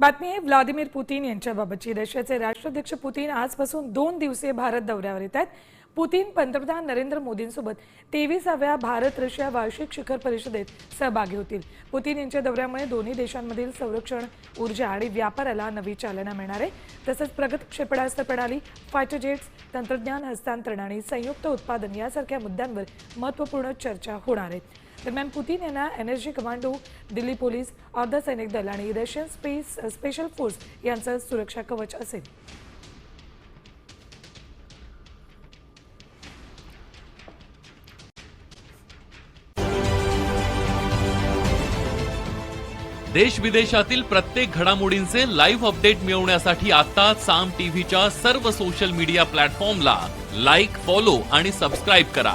बातमी आहे Vladimir Putin यांच्याबाबतची. रशियाचे राष्ट्राध्यक्ष पुतीन आजपासून दोन दिवसीय भारत दौऱ्यावर येत आहेत. पुतीन पंतप्रधान नरेंद्र मोदींसोबत तेविसाव्या भारत रशिया वार्षिक शिखर परिषदेत सहभागी होतील. पुतीन यांच्या दौऱ्यामुळे दोन्ही देशांमधील संरक्षण ऊर्जा आणि व्यापाराला नवी चालना मिळणार आहे. तसंच प्रगत क्षेपणास्त्र प्रणाली फायटर जेट्स तंत्रज्ञान हस्तांतरण आणि संयुक्त उत्पादन यासारख्या मुद्द्यांवर महत्त्वपूर्ण चर्चा होणार आहेत दरम्यान पुतीन यांना एनर्जी कमांडो दिल्ली पोलीस अर्धसैनिक दल आणि रशियन स्पेस स्पेशल फोर्स यांचं सुरक्षा कवच असेल. देश विदेशातील प्रत्येक घडामोडींचे लाईव्ह अपडेट मिळवण्यासाठी आता साम टीव्हीच्या सर्व सोशल मीडिया प्लॅटफॉर्मला लाईक फॉलो आणि सबस्क्राईब करा.